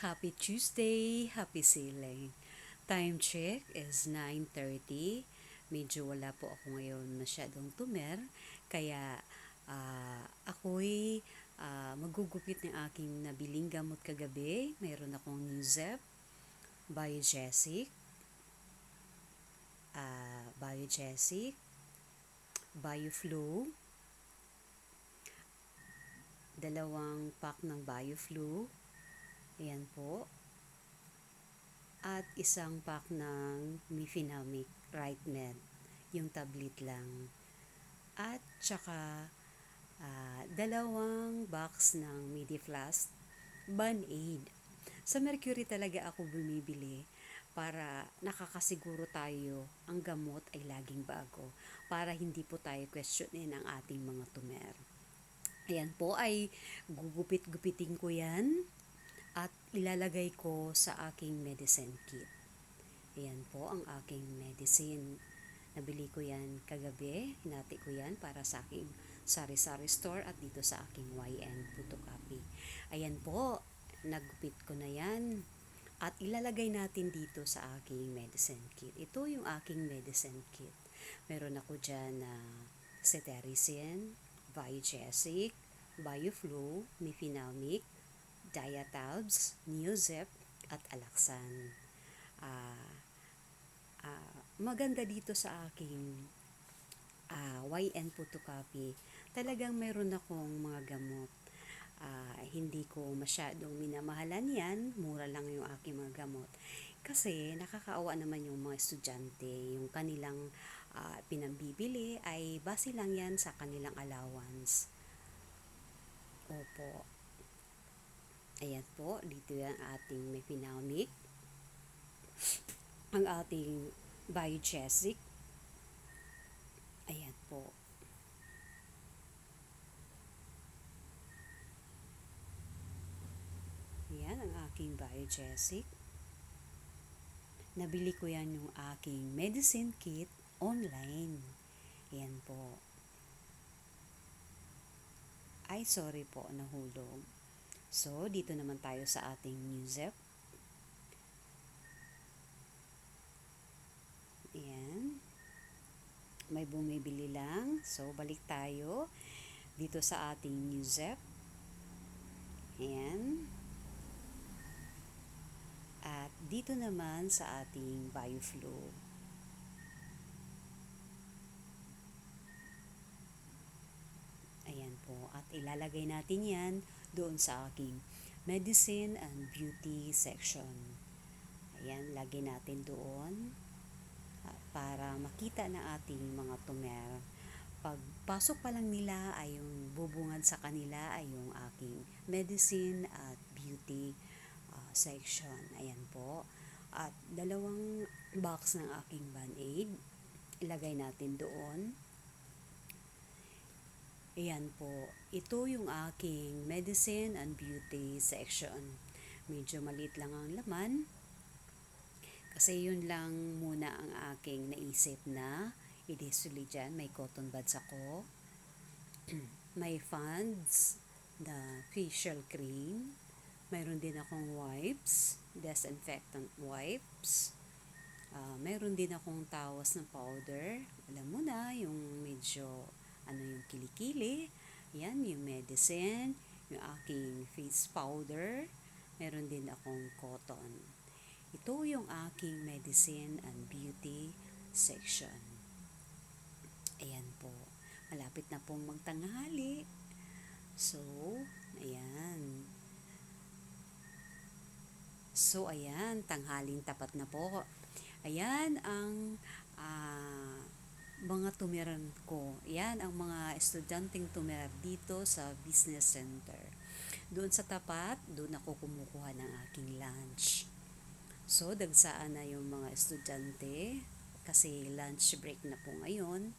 Happy Tuesday, happy sailing. Time check is 9.30. Medyo wala po ako ngayon masyadong tumer, kaya uh, ako'y uh, magugupit ng aking nabiling gamot kagabi. Mayroon akong Nuzep, Biogesic, uh, Biogesic, Bioflow, dalawang pack ng Bioflow, Ayan po. At isang pack ng Mifenamic Right Med. Yung tablet lang. At saka uh, dalawang box ng Mediflast Band-Aid. Sa Mercury talaga ako bumibili para nakakasiguro tayo ang gamot ay laging bago para hindi po tayo questionin ang ating mga tumer. Ayan po ay gugupit-gupitin ko yan at ilalagay ko sa aking medicine kit. Ayan po ang aking medicine. Nabili ko yan kagabi, hinati ko yan para sa aking sari-sari store at dito sa aking YN photocopy. Ayan po, nagupit ko na yan. At ilalagay natin dito sa aking medicine kit. Ito yung aking medicine kit. Meron ako dyan na uh, cetirizine, Biogesic, Bioflow, Mifenamic, Diatabs, Neozep, at Alaxan. Uh, uh, maganda dito sa aking uh, ah, YN photocopy. Talagang meron akong mga gamot. Uh, hindi ko masyadong minamahalan yan. Mura lang yung aking mga gamot. Kasi nakakaawa naman yung mga estudyante. Yung kanilang uh, pinambibili ay base lang yan sa kanilang allowance. Opo. Ayan po, dito yung ating mefenamic. Ang ating biogesic. Ayan po. Ayan ang aking biogesic. Nabili ko yan yung aking medicine kit online. Ayan po. Ay, sorry po, nahulog. So, dito naman tayo sa ating Newzep. Ayan. May bumibili lang. So, balik tayo dito sa ating Newzep. Ayan. At dito naman sa ating Bioflow. Ayan po. At ilalagay natin yan doon sa aking medicine and beauty section. Ayan, lagi natin doon uh, para makita na ating mga tumer. Pagpasok pa lang nila ay yung bubungan sa kanila ay yung aking medicine at beauty uh, section. Ayan po. At dalawang box ng aking band-aid. Ilagay natin doon Ayan po. Ito yung aking medicine and beauty section. Medyo maliit lang ang laman. Kasi yun lang muna ang aking naisip na idisuli dyan. May cotton buds ako. May funds na facial cream. Mayroon din akong wipes, disinfectant wipes. Uh, mayroon din akong tawas ng powder. Alam mo na, yung medyo ano yung kilikili, yan, yung medicine, yung aking face powder, meron din akong cotton. Ito yung aking medicine and beauty section. Ayan po. Malapit na pong magtanghali. So, ayan. So, ayan. Tanghaling tapat na po. Ayan ang uh, mga tumiran ko. Yan ang mga estudyanteng tumirar dito sa business center. Doon sa tapat, doon ako kumukuha ng aking lunch. So, dagsaan na yung mga estudyante kasi lunch break na po ngayon.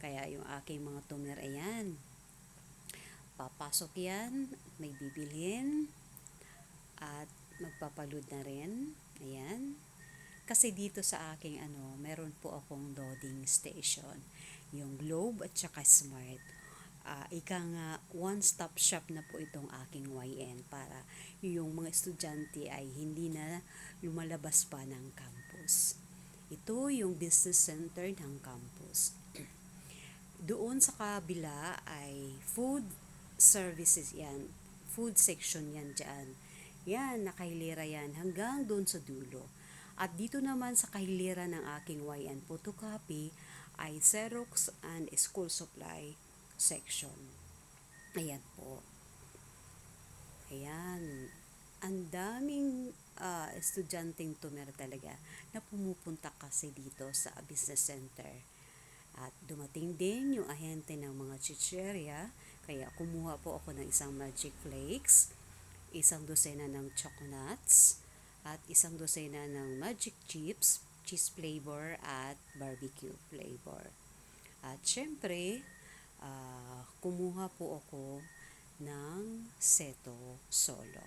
Kaya yung aking mga tumir, ayan. Papasok yan, may bibilhin, at magpapalood na rin. Ayan. Kasi dito sa aking ano, meron po akong loading station. Yung Globe at saka Smart. uh, ika nga one-stop shop na po itong aking YN para yung mga estudyante ay hindi na lumalabas pa ng campus. Ito yung business center ng campus. Doon sa kabila ay food services yan. Food section yan dyan. Yan, nakahilera yan hanggang doon sa dulo. At dito naman sa kahilera ng aking YN photocopy ay Xerox and school supply section. Ayan po. Ayan. Ang daming uh, estudyanteng tumer talaga na pumupunta kasi dito sa business center. At dumating din yung ahente ng mga chicheria, kaya kumuha po ako ng isang magic flakes, isang dosena ng chocnuts, at isang dosena ng magic chips, cheese flavor at barbecue flavor. At syempre, uh, kumuha po ako ng seto solo.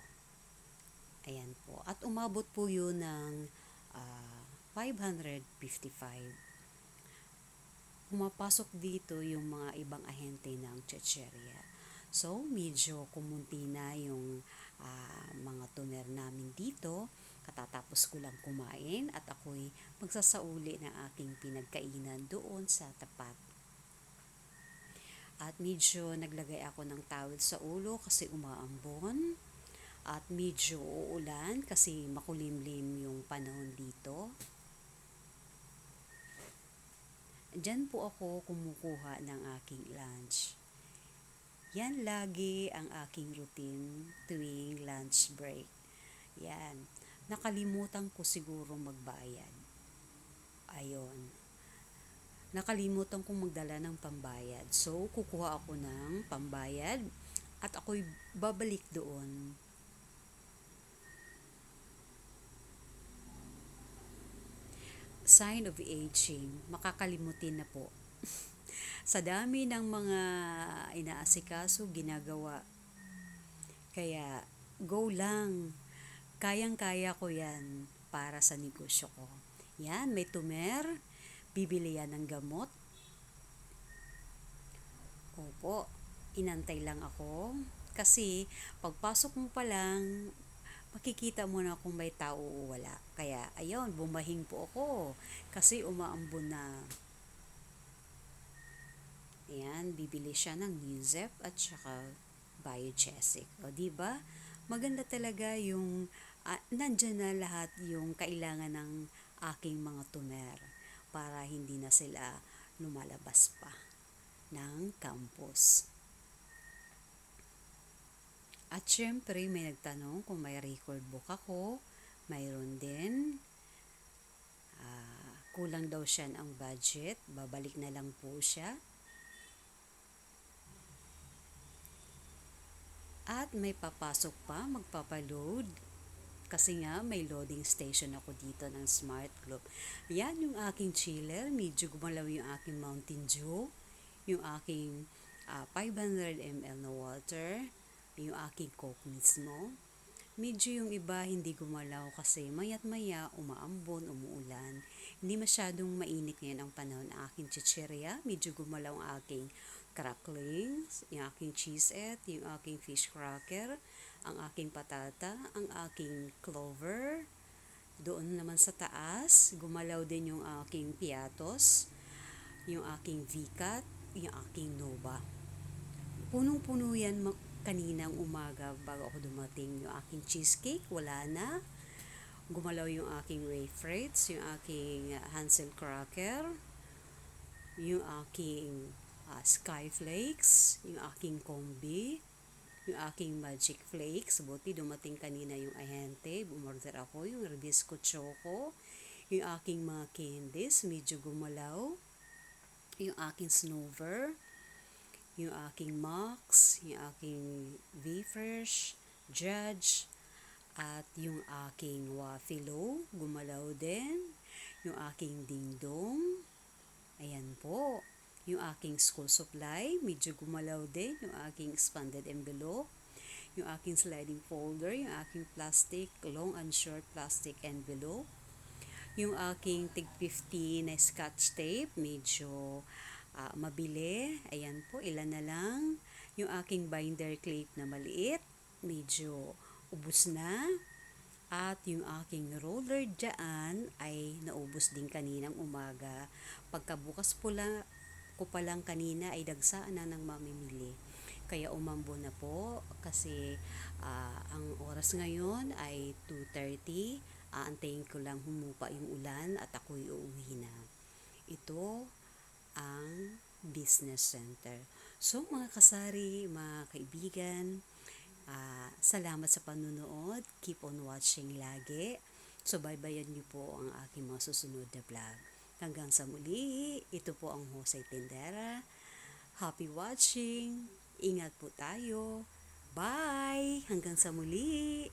Ayan po. At umabot po yun ng uh, 555. Pumapasok dito yung mga ibang ahente ng Checheria. So, medyo kumunti na yung uh, mga tuner namin dito. Katatapos ko lang kumain at ako'y magsasauli ng aking pinagkainan doon sa tapat at medyo naglagay ako ng towel sa ulo kasi umaambon. At medyo uulan kasi makulimlim yung panahon dito. Diyan po ako kumukuha ng aking lunch. Yan lagi ang aking routine tuwing lunch break. Yan. Nakalimutan ko siguro magbayad. Ayon nakalimutan kong magdala ng pambayad. So, kukuha ako ng pambayad at ako'y babalik doon. Sign of aging, makakalimutin na po. Sa dami ng mga inaasikaso, ginagawa. Kaya, go lang. Kayang-kaya ko yan para sa negosyo ko. Yan, may tumer bibili yan ng gamot? Opo, inantay lang ako. Kasi pagpasok mo pa lang, makikita mo na kung may tao o wala. Kaya ayun, bumahing po ako. Kasi umaambon na. Ayan, bibili siya ng Nuzep at saka Biogesic. O, di ba? Maganda talaga yung uh, nandyan na lahat yung kailangan ng aking mga tumer para hindi na sila lumalabas pa ng campus. At syempre, may nagtanong kung may record book ako. Mayroon din. Uh, kulang daw siya ang budget. Babalik na lang po siya. At may papasok pa, magpapaload kasi nga may loading station ako dito ng Smart Globe. Yan yung aking chiller, medyo gumalaw yung aking Mountain Dew, yung aking uh, 500 ml na water, yung aking Coke mismo. Medyo yung iba hindi gumalaw kasi mayat maya umaambon, umuulan. Hindi masyadong mainit ngayon ang panahon ng aking chichirya. Medyo gumalaw ang aking cracklings, yung aking cheesette, yung aking fish cracker, ang aking patata, ang aking clover. Doon naman sa taas, gumalaw din yung aking piatos, yung aking vikat, yung aking nova. Punong-puno yan kaninang umaga bago ako dumating. Yung aking cheesecake, wala na. Gumalaw yung aking wafers, yung aking Hansel cracker, yung aking uh, skyflakes, yung aking kombi, yung aking magic flakes. Buti dumating kanina yung ahente. Bumorder ako yung Rebisco Choco. Yung aking mga candies, medyo gumalaw. Yung aking snowver. Yung aking Max. Yung aking Wafers. Judge. At yung aking Wafilo. Gumalaw din. Yung aking Dingdong. Ayan po. Yung aking school supply, medyo gumalaw din. Yung aking expanded envelope. Yung aking sliding folder, yung aking plastic, long and short plastic envelope. Yung aking tig 50 na scotch tape, medyo ah, mabili. Ayan po, ilan na lang. Yung aking binder clip na maliit, medyo ubos na. At yung aking roller dyan ay naubos din kaninang umaga. Pagkabukas po la, ko pa lang kanina ay dagsaan na ng mamimili. Kaya umambo na po kasi ah, ang oras ngayon ay 2.30. Aantayin ko lang humupa yung ulan at ako'y uuwi na. Ito ang business center. So mga kasari, mga kaibigan, ah, salamat sa panunood. Keep on watching lagi. So baybayan niyo po ang aking mga susunod na vlog. Hanggang sa muli, ito po ang Jose Tendera. Happy watching! Ingat po tayo! Bye! Hanggang sa muli!